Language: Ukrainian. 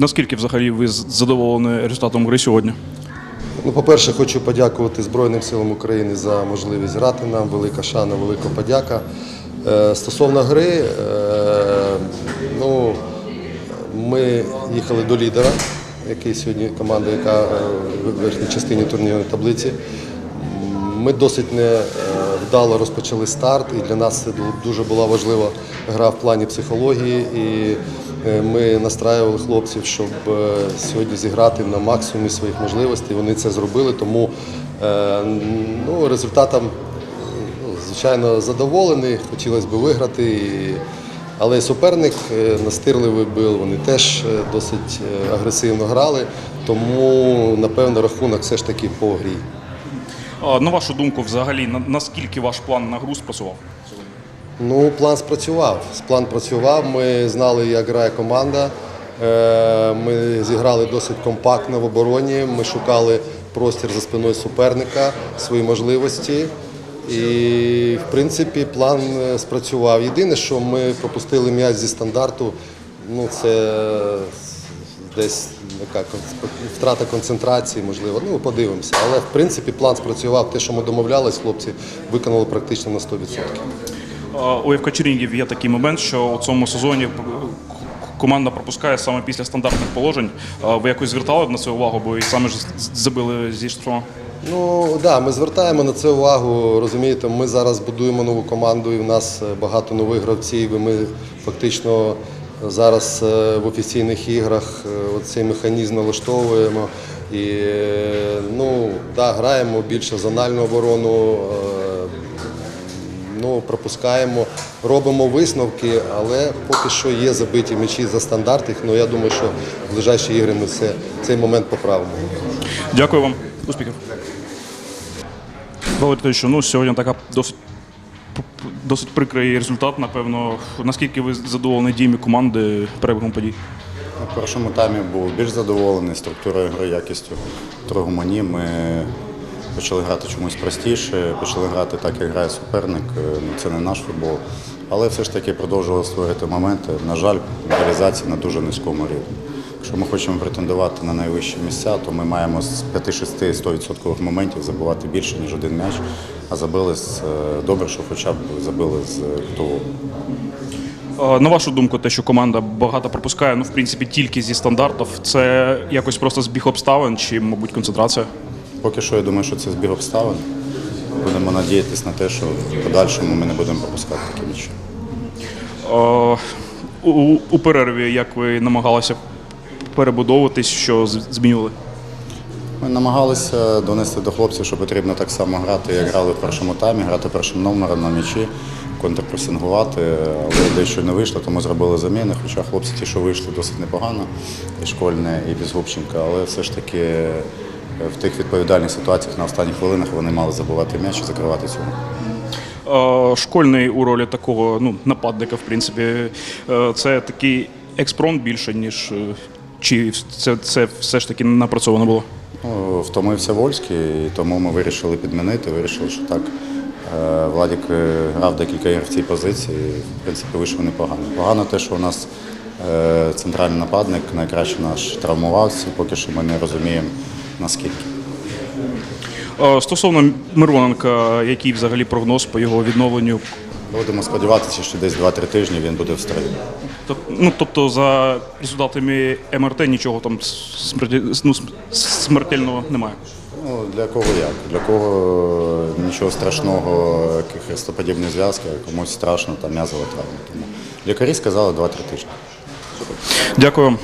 Наскільки взагалі ви задоволені результатом гри сьогодні? Ну, по-перше, хочу подякувати Збройним силам України за можливість грати нам. Велика шана, велика подяка. Е, Стосовно гри, е, ну, ми їхали до лідера, який сьогодні команда, яка е, в верхній частині турнірної таблиці. Ми досить невдало розпочали старт, і для нас це дуже була важлива гра в плані психології. І ми настраювали хлопців, щоб е, сьогодні зіграти на максимумі своїх можливостей. Вони це зробили, тому е, ну, результатом, ну, звичайно, задоволений. Хотілося б виграти. Але суперник е, настирливий був, вони теж е, досить е, агресивно грали, тому, напевно, рахунок все ж таки по грі. На вашу думку, взагалі, наскільки ваш план на гру спрацював? Ну, план спрацював. План працював. Ми знали, як грає команда. Е, Ми зіграли досить компактно в обороні. Ми шукали простір за спиною суперника, свої можливості. І, в принципі, план е, спрацював. Єдине, що ми пропустили м'яч зі стандарту, ну це десь яка втрата концентрації, можливо. Ну, подивимося. Але в принципі план спрацював. Те, що ми домовлялись, хлопці виконали практично на 100%. У ФК Чернігів є такий момент, що у цьому сезоні команда пропускає саме після стандартних положень. Ви якось звертали на це увагу, бо і саме ж забили зі штрафного? Ну так, да, ми звертаємо на це увагу. Розумієте, ми зараз будуємо нову команду, і в нас е, багато нових гравців. І ми фактично зараз е, в офіційних іграх е, цей механізм налаштовуємо. І е, ну, да, граємо більше зональну оборону. Ну, пропускаємо, робимо висновки, але поки що є забиті м'ячі за стандарт. Ну я думаю, що в ближайші ігри ми це, цей момент поправимо. Дякую вам. Успіхів. Валерій ну, сьогодні така досить досить прикрий результат, напевно. Наскільки ви задоволені діями команди перебігом подій? У першому таймі був більш задоволений структурою гри, якістю. В другому ні. Ми почали грати чомусь простіше, почали грати так, як грає суперник. Е, Ну, Це не наш футбол. Але все ж таки продовжували створити моменти. На жаль, реалізація на дуже низькому рівні. Якщо ми хочемо претендувати на найвищі місця, то ми маємо з 5-6-100% моментів забивати більше, ніж один м'яч, а забили з е, добре, що хоча б забили з готового. А, На вашу думку, те, що команда багато пропускає, ну в принципі тільки зі стандартів, це якось просто збіг обставин чи, мабуть, концентрація? Поки що я думаю, що це збіг обставин. Будемо надіятися на те, що в подальшому ми не будемо пропускати такі м'ячі. А, У, у перерві як ви намагалися перебудовуватись, що змінювали? Ми намагалися донести до хлопців, що потрібно так само грати, як грали в першому таймі, грати першим номером на м'ячі, контрпресингувати, але дещо не вийшло, тому зробили заміни. Хоча хлопці ті, що вийшли, досить непогано, і школьне, і Візгубченка, але все ж таки е, в тих відповідальних ситуаціях на останніх хвилинах вони мали забивати м'яч і закривати. Е, Школьний у ролі такого ну, нападника, в принципі, е, це такий експромт більше, ніж е, чи це, це все ж таки напрацьовано було? Ну, втомився Вольський, і тому ми вирішили підмінити. Вирішили, що так. е, Владік е, грав декілька ігор в цій позиції, в принципі, вийшло непогано. Погано те, що у нас центральний нападник, найкраще наш травмувався, поки що ми не розуміємо наскільки. Е, Стосовно Мироненка, який взагалі прогноз по його відновленню? Будемо сподіватися, що десь 2-3 тижні він буде в строї. Ну, тобто за результатами МРТ нічого там ну, смертельного немає. Ну, для кого як? Для кого нічого страшного, хрестоподібні зв'язки, комусь страшно там м'язова травма. Тому лікарі сказали 2-3 тижні. Дякую.